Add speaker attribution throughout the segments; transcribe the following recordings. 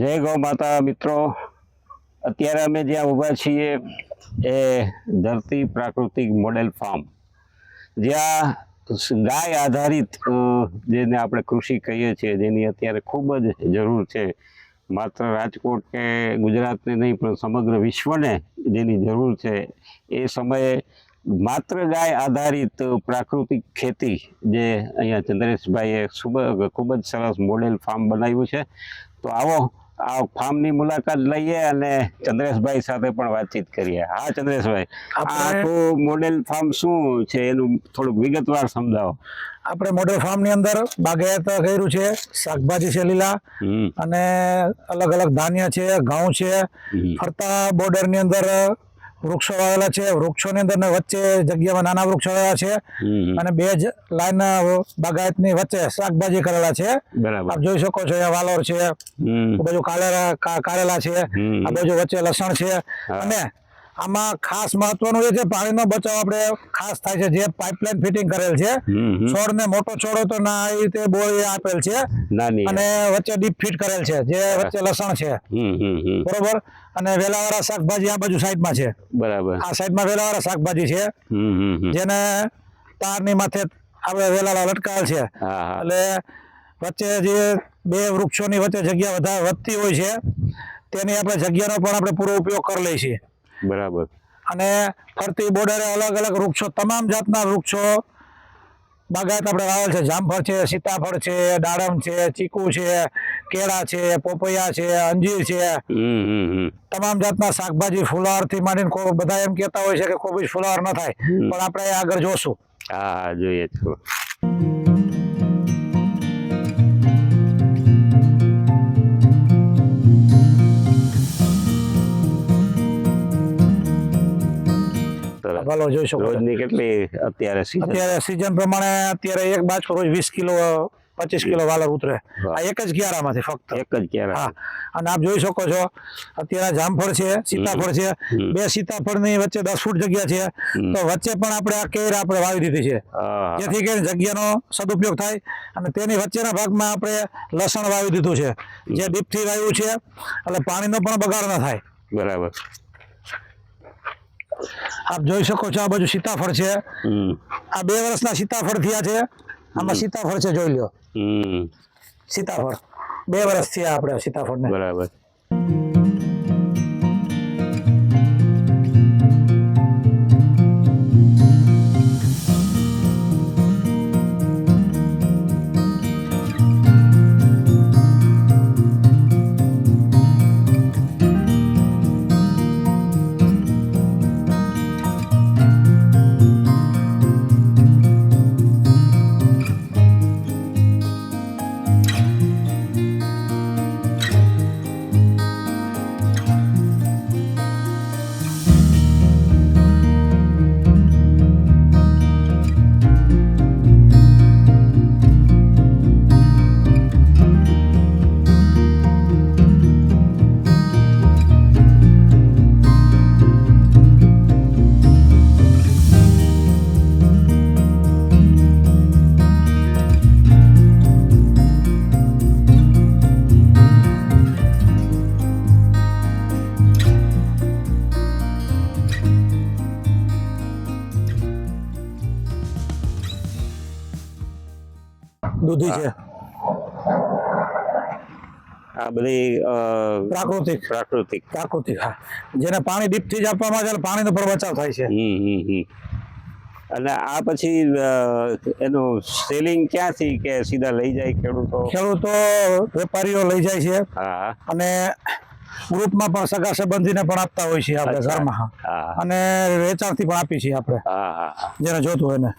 Speaker 1: જય ગૌ માતા, મિત્રો. અત્યારે અમે જ્યાં ઊભા છીએ એ ધરતી પ્રાકૃતિક મોડેલ ફાર્મ. જ્યાં ગાય આધારિત જેને આપણે કૃષિ કહીએ છીએ, જેની અત્યારે ખૂબ જ જરૂર છે. માત્ર રાજકોટ કે ગુજરાતને નહીં, પણ સમગ્ર વિશ્વને જેની જરૂર છે. એ સમયે માત્ર ગાય આધારિત પ્રાકૃતિક ખેતી, જે અહીંયા ચંદ્રેશભાઈએ ખૂબ ખૂબ જ સરસ મોડેલ ફાર્મ બનાવ્યું છે. તો આવો આ ફાર્મની મુલાકાત લઈએ અને ચંદ્રેશભાઈ સાથે પણ વાતચીત કરીએ. હા ચંદ્રેશભાઈ આ તો મોડેલ ફાર્મ શું છે? એનું થોડુંક વિગતવાર સમજાવો.
Speaker 2: આપણે મોડેલ ફાર્મની અંદર બાગાયત કર્યું છે શાકભાજી છે લીલા અને અલગ અલગ ધાન્ય છે ઘઉં છે. ફરતા બોર્ડરની અંદર વૃક્ષો વાવેલા છે. વૃક્ષોની અંદર ને વચ્ચે જગ્યામાં નાના વૃક્ષો વાવેલા છે. અને બે જ લાઈન બાગાયતની વચ્ચે શાકભાજી કરેલા છે. આપ જોઈ શકો છો અહીંયા વાલોર છે. આ બાજુ કાલેરા કારેલા છે. આ બાજુ વચ્ચે લસણ છે. અને આમાં ખાસ મહત્વનું એ છે પાણીનો બચાવ આપણે ખાસ થાય છે જે પાઇપલાઇન ફિટિંગ કરેલ છે.
Speaker 1: છોડ ને
Speaker 2: છોડને મોટો છોડો તો ના એ રીતે બોળી આપેલ છે. અને વચ્ચે ડીપ ફિટ કરેલ છે જે વચ્ચે લસણ છે. બરોબર? અને વેલાવાળા શાકભાજી આ બાજુ સાઈડમાં છે.
Speaker 1: બરાબર.
Speaker 2: આ સાઈડમાં વેલાવાળા શાકભાજી છે. જેને તારની માથે આપણે વેલાલા લટકાયેલ છે. એટલે વચ્ચે જે બે વૃક્ષોની વચ્ચે જગ્યા વધારે વધતી હોય છે તેની આપણે જગ્યાનો પણ આપણે પૂરો ઉપયોગ કરી લઈએ છીએ
Speaker 1: બરાબર.
Speaker 2: અને ફરતી બોર્ડરે અલગ અલગ વૃક્ષો તમામ જાતના વૃક્ષો. બાગાયત આપણે વાવેલ છે. જામફળ છે સીતાફળ છે દાડમ છે ચીકુ છે કેળા છે પોપૈયા છે અંજીર છે. તમામ જાતના શાકભાજી ફુલાવરથી માંડીને કોઈ બધા એમ કહેતા હોય છે કે કોઈ બી ફુલાવર ન થાય. પણ આપણે આગળ જોશું.
Speaker 1: હા જોઈએ સરસ.
Speaker 2: ભલો જોઈ શકો
Speaker 1: રોજની કેટલી અત્યારે સીઝન
Speaker 2: અત્યારે સીઝન પ્રમાણે અત્યારે એક બાજકો રોજ વીસ કિલો પચીસ કિલો વાલર ઉતરે. આ એક જ ક્યારામાંથી ફક્ત.
Speaker 1: એક જ ક્યારે
Speaker 2: હા. અને આપ જોઈ શકો છો અત્યારે જામફળ છે સીતાફળ છે. બે સીતાફળની વચ્ચે દસ ફૂટ જગ્યા છે. તો વચ્ચે પણ આપણે આ કેર આપણે વાવી દીધી છે. જેથી કરીને જગ્યાનો સદુપયોગ થાય અને તેની વચ્ચેના ભાગમાં આપણે લસણ વાવી દીધું છે. જે ડીપથી વાવ્યું છે એટલે પાણીનો પણ બગાડ ન થાય.
Speaker 1: બરાબર.
Speaker 2: આપ જોઈ શકો છો આ બાજુ સીતાફળ છે. આ બે વર્ષના સીતાફળ થયા છે. આમાં સીતાફળ છે જોઈ લ્યો. સીતાફળ. બે વર્ષ થયા આપણે સીતાફળને.
Speaker 1: બરાબર.
Speaker 2: દૂધી છે.
Speaker 1: આ બધી
Speaker 2: પ્રાકૃતિક.
Speaker 1: પ્રાકૃતિક.
Speaker 2: પ્રાકૃતિક હા. જેને પાણી ડીપથી જ આપવામાં આવે પાણીનો પણ બચાવ થાય છે.
Speaker 1: હમ હમ હમ. અને આ પછી એનું સેલિંગ ક્યાંથી કે સીધા લઈ જાય ખેડૂતો?
Speaker 2: ખેડૂતો વેપારીઓ લઈ જાય છે. અને ગ્રુપમાં પણ સગા સંબંધીને પણ આપતા હોય છે આપણે. ઘરમાં. અને વેચાણથી પણ આપીએ છીએ આપણે.
Speaker 1: હા હા હા.
Speaker 2: જેને જોતું હોય ને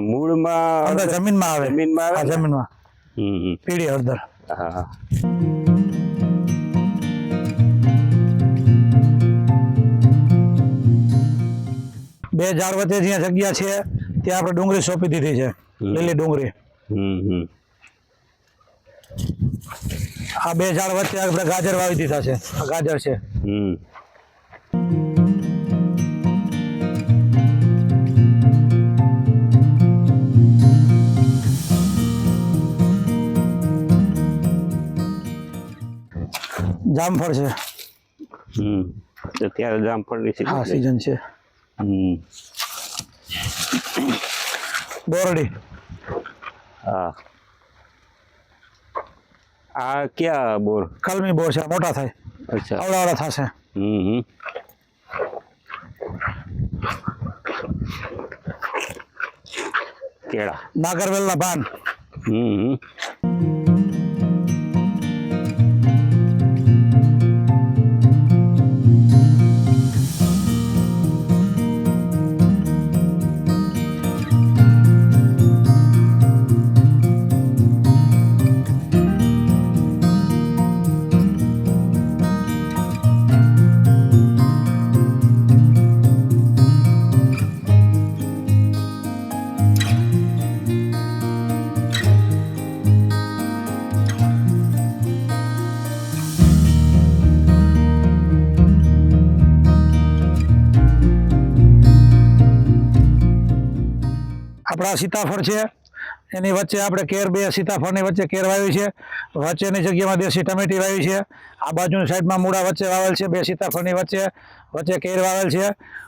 Speaker 1: મૂળમાં
Speaker 2: હળદર જમીનમાં આવે.
Speaker 1: જમીનમાં આવે
Speaker 2: જમીનમાં.
Speaker 1: હમ
Speaker 2: પીળી હળદર.
Speaker 1: હા બે
Speaker 2: ઝાડ વચ્ચે જ્યાં જગ્યા છે ત્યાં આપણે ડુંગળી સોંપી દીધી છે. લીલી ડુંગળી. આ બે ઝાડ વચ્ચે આપણે ગાજર વાવી દીધા છે. આ ગાજર છે.
Speaker 1: હમ.
Speaker 2: જામફળ છે.
Speaker 1: હમ અત્યારે જામફળની
Speaker 2: હા
Speaker 1: સીઝન છે.
Speaker 2: છે.
Speaker 1: હમ.
Speaker 2: બોરડી
Speaker 1: હા. આ ક્યાં બોર?
Speaker 2: કલમી બોર છે મોટા થાય.
Speaker 1: અચ્છા.
Speaker 2: અવડાવડા થશે.
Speaker 1: હમ હમ. કેળા.
Speaker 2: નાગરવેલના પાન
Speaker 1: હમ હમ.
Speaker 2: આપણા સીતાફળ છે. એની વચ્ચે આપણે કેર બે સીતાફળની વચ્ચે કેર વાવી છે. વચ્ચેની જગ્યામાં દેશી ટમેટી વાવી છે. આ બાજુની સાઈડમાં મૂળા વચ્ચે વાવેલ છે બે સીતાફળની વચ્ચે. વચ્ચે કેર વાવેલ છે.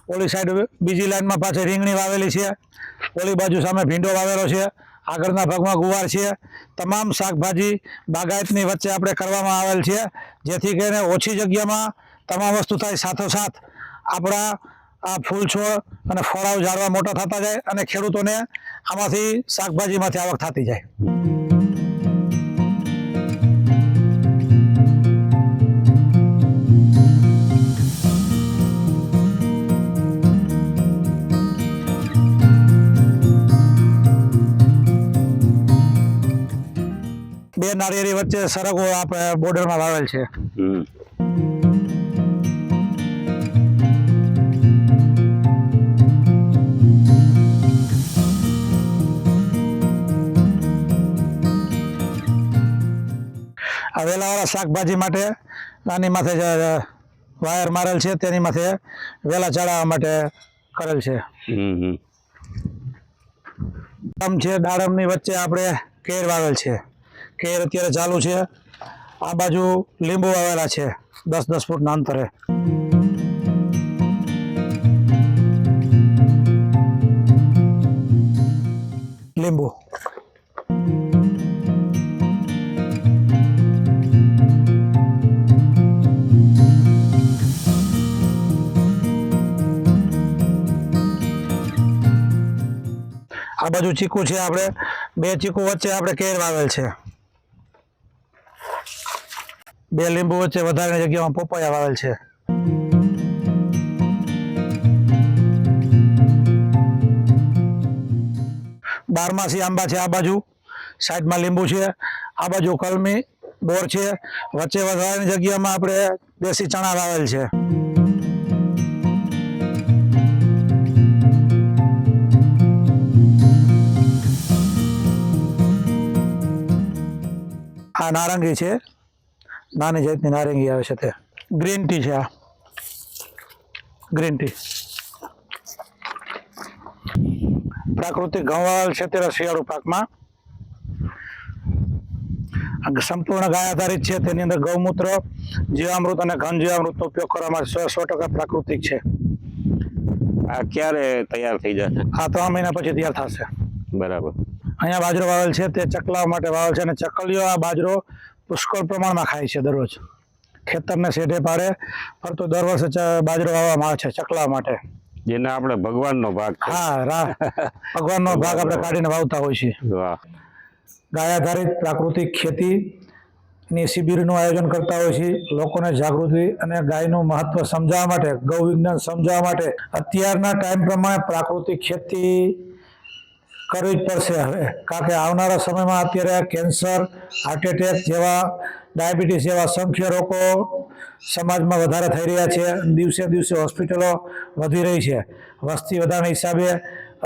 Speaker 2: ઓલી સાઈડ બીજી લાઈનમાં પાછી રીંગણી વાવેલી છે. ઓલી બાજુ સામે ભીંડો વાવેલો છે. આગળના ભાગમાં ગુવાર છે. તમામ શાકભાજી બાગાયતની વચ્ચે આપણે કરવામાં આવેલ છે. જેથી કરીને ઓછી જગ્યામાં તમામ વસ્તુ થાય. સાથોસાથ આપણા આ ફૂલ છોડ અને ફળાઓ ઝાડવા મોટા થતા જાય અને ખેડૂતોને આમાંથી શાકભાજીમાંથી આવક થતી જાય. બે નાળિયેરી વચ્ચે સરગવો આપણે બોર્ડરમાં વાવેલ છે. આ વેલાવાળા શાકભાજી માટે આની માથે જે વાયર મારેલ છે તેની માથે વેલા ચડાવવા માટે કરેલ છે. દાડમ છે દાડમની વચ્ચે આપણે કેર વાવેલ છે. કેર અત્યારે ચાલુ છે. આ બાજુ લીંબુ વાવેલા છે દસ દસ ફૂટના અંતરે. લીંબુ. આ બાજુ ચીકુ છે આપણે. બે ચીકુ વચ્ચે આપણે કેર વાવેલ છે. બે લીંબુ વચ્ચે વધારાની જગ્યામાં પોપાયા વાવેલ છે. બારમાસી આંબા છે આ બાજુ. સાઈડમાં લીંબુ છે. આ બાજુ કલમી, બોર છે. વચ્ચે વધારાની જગ્યામાં આપણે દેશી ચણા વાવેલ છે. આ નારંગી છે. નાની જાતની નારંગી આવે છે તે. ગ્રીન ટી છે આ. ગ્રીન ટી પ્રાકૃતિક ઘઉંવાળ છે તેના શિયાળુ પાકમાં. આ સંપૂર્ણ ગાય આધારિત છે. તેની અંદર ગૌમૂત્ર જીવામૃત અને ઘન જીવામૃતનો ઉપયોગ કરવામાં સો સો ટકા પ્રાકૃતિક છે.
Speaker 1: આ ક્યારે તૈયાર થઈ જશે?
Speaker 2: આ ત્રણ મહિના પછી તૈયાર થશે.
Speaker 1: બરાબર.
Speaker 2: અહીંયા બાજરો વાવેલ છે તે ચકલા માટે વાવેલ છે અને ચકલીઓ આ બાજરો પુષ્કળ પ્રમાણમાં ખાય છે દરરોજ. ખેતરને શેઢે પાડે ફરતો દર વર્ષે બાજરો વાવવામાં આવે છે ચકલા માટે.
Speaker 1: જેને આપણે ભગવાનનો ભાગ
Speaker 2: હા રા ભગવાનનો ભાગ આપણે કાઢીને વાવતા હોય છે
Speaker 1: વાહ.
Speaker 2: ગાય આધારિત પ્રાકૃતિક ખેતીની શિબિરનું આયોજન કરતા હોય છે લોકોને જાગૃતિ અને ગાયનું મહત્વ સમજાવવા માટે ગૌ વિજ્ઞાન સમજાવવા માટે અત્યારના ટાઈમ પ્રમાણે પ્રાકૃતિક ખેતી કરવી જ પડશે. હવે કારણ કે આવનારા સમયમાં અત્યારે કેન્સર હાર્ટ એટેક જેવા ડાયાબિટીસ જેવા સંખ્ય રોગો સમાજમાં વધારે થઈ રહ્યા છે દિવસે દિવસે હોસ્પિટલો વધી રહી છે. વસ્તી વધારાના હિસાબે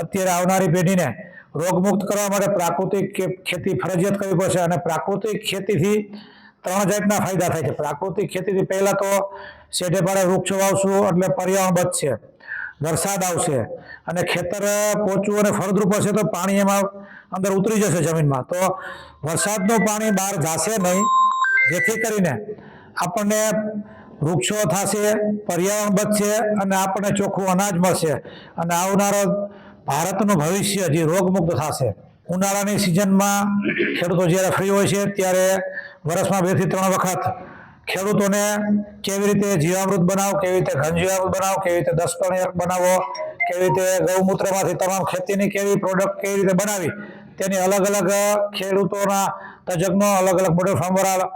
Speaker 2: અત્યારે આવનારી પેઢીને રોગમુક્ત કરવા માટે પ્રાકૃતિક ખેતી ફરજિયાત કરવી પડશે અને પ્રાકૃતિક ખેતીથી ત્રણ જાતના ફાયદા થાય છે. પ્રાકૃતિક ખેતીથી પહેલાં તો શેઢે પાડે વૃક્ષો વાવશું એટલે પર્યાવરણ બચશે. વરસાદ આવશે અને ખેતર પોચું અને ફળદ્રુપ હશે તો પાણી એમાં અંદર ઉતરી જશે જમીનમાં. તો વરસાદનું પાણી બહાર જશે નહીં. જેથી કરીને આપણને વૃક્ષો થશે, પર્યાવરણ બચશે અને આપણને ચોખ્ખું અનાજ મળશે અને આવનારો ભારતનું ભવિષ્ય જે રોગમુક્ત થશે. ઉનાળાની સિઝનમાં ખેડૂતો જ્યારે ફ્રી હોય છે ત્યારે વર્ષમાં બેથી ત્રણ વખત ખેડૂતોને કેવી રીતે જીવામૃત બનાવો, કેવી રીતે ઘન જીવામૃત બનાવો, કેવી રીતે દસપણ એક બનાવો, કેવી રીતે ગૌમૂત્રમાંથી તમામ ખેતીની કેવી પ્રોડક્ટ કેવી રીતે બનાવી, તેની અલગ અલગ ખેડૂતોના તજજ્ઞો અલગ અલગ મોડલ ફાર્મવાળા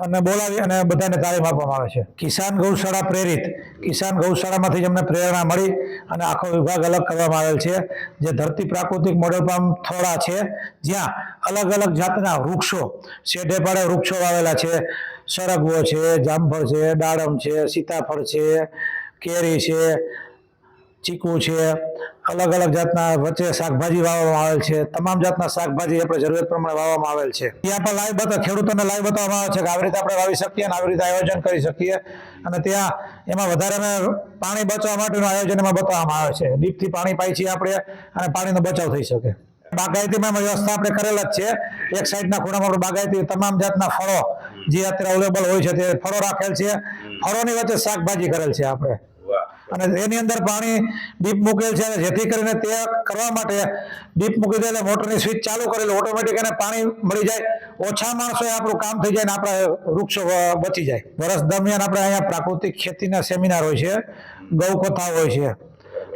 Speaker 2: અને બોલાવી અને બધાને તાલીમ આપવામાં આવે છે. કિસાન ગૌશાળા પ્રેરિત. કિસાન ગૌશાળામાંથી જ અમને પ્રેરણા મળી અને આખો વિભાગ અલગ કરવામાં આવેલ છે. જે ધરતી પ્રાકૃતિક મોડેલ પામ થોડા છે, જ્યાં અલગ અલગ જાતના વૃક્ષો શેઢે વૃક્ષો વાવેલા છે સરગવો છે, જામફળ છે, દાડમ છે, સીતાફળ છે, કેરી છે, ચીકુ છે, અલગ અલગ જાતના વચ્ચે શાકભાજી વાવવામાં આવેલ છે. તમામ જાતના શાકભાજી આપણે જરૂરિયાત પ્રમાણે વાવવામાં આવેલ છે. ત્યાં પણ લાઈવ બતા ખેડૂતોને લાઈવ બતાવવામાં આવે છે કે આવી રીતે આપણે વાવી શકીએ અને આવી રીતે આયોજન કરી શકીએ. અને ત્યાં એમાં વધારે પાણી બચાવવા માટેનું આયોજન એમાં બતાવવામાં આવે છે. ડીપથી પાણી પાઈ છીએ આપણે અને પાણીનો બચાવ થઈ શકે. બાગાયતીમાં વ્યવસ્થા આપણે કરેલ જ છે. એક સાઈડના ખૂણામાં આપણે બાગાયતી તમામ જાતના ફળો જે અત્યારે અવેલેબલ હોય છે તે ફળો રાખેલ છે. ફળોની વચ્ચે શાકભાજી કરેલ છે આપણે. અને એની અંદર પાણી ડીપ મૂકેલ છે અને જેથી કરીને તે કરવા માટે ડીપ મૂકી દે એટલે મોટરની સ્વિચ ચાલુ કરેલી ઓટોમેટિક એને પાણી મળી જાય. ઓછા માણસો આપણું કામ થઈ જાય ને આપણા વૃક્ષો બચી જાય. વર્ષ દરમિયાન આપણે અહીંયા પ્રાકૃતિક ખેતીના સેમિનાર હોય છે. ગૌ કથા હોય છે.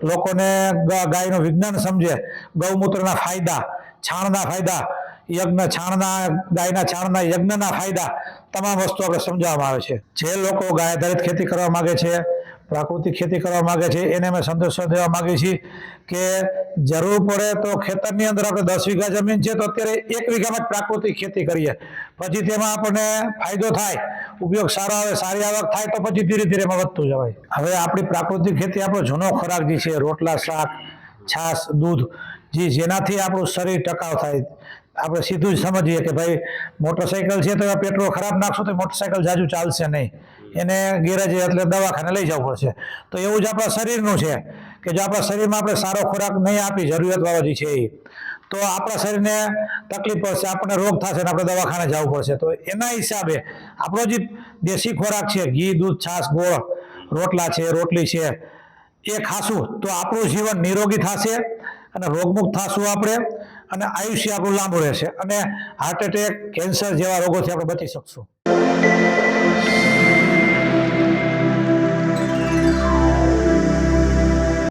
Speaker 2: લોકોને ગાયનું વિજ્ઞાન સમજે. ગૌમૂત્રના ફાયદા છાણના ફાયદા યજ્ઞ છાણના, ગાયના છાણના, યજ્ઞના ફાયદા તમામ વસ્તુ આપણે સમજાવવામાં આવે છે. જે લોકો ગાય આધારિત ખેતી કરવા માંગે છે, પ્રાકૃતિક ખેતી કરવા માંગે છે, એને અમે સંદેશો દેવા માંગીએ છીએ કે જરૂર પડે તો ખેતરની અંદર આપણે દસ વીઘા જમીન છે તો અત્યારે એક વીઘામાં પ્રાકૃતિક ખેતી કરીએ. પછી તેમાં આપણને ફાયદો થાય, ઉપયોગ સારો આવે, સારી આવક થાય તો પછી ધીરે ધીરે એમાં વધતું જવાય. હવે આપણી પ્રાકૃતિક ખેતી આપણો જૂનો ખોરાક જે છે, રોટલા, શાક છાશ દૂધ, જે જેનાથી આપણું શરીર ટકાવ થાય આપણે સીધું જ સમજીએ કે ભાઈ મોટરસાઇકલ છે તો પેટ્રોલ ખરાબ નાખશો તો મોટરસાઇકલ જાજુ ચાલશે નહીં. એને ગેરેજે એટલે દવાખાને લઈ જવું પડશે. તો એવું જ આપણા શરીરનું છે કે જો આપણા શરીરમાં આપણે સારો ખોરાક નહીં આપી જરૂરિયાતવાળો જે છે એ તો આપણા શરીરને તકલીફ પડશે, આપણને રોગ થશે ને આપણે દવાખાને જવું પડશે. તો એના હિસાબે આપણો જે દેશી ખોરાક છે, ઘી, દૂધ, છાશ, ગોળ, રોટલા છે, રોટલી છે, એ ખાશું તો આપણું જીવન નિરોગી થશે અને રોગમુક્ત થશું આપણે. અને આયુષ્ય આપણું લાંબુ રહેશે. અને હાર્ટ એટેક કેન્સર જેવા રોગોથી આપણે બચી શકશું.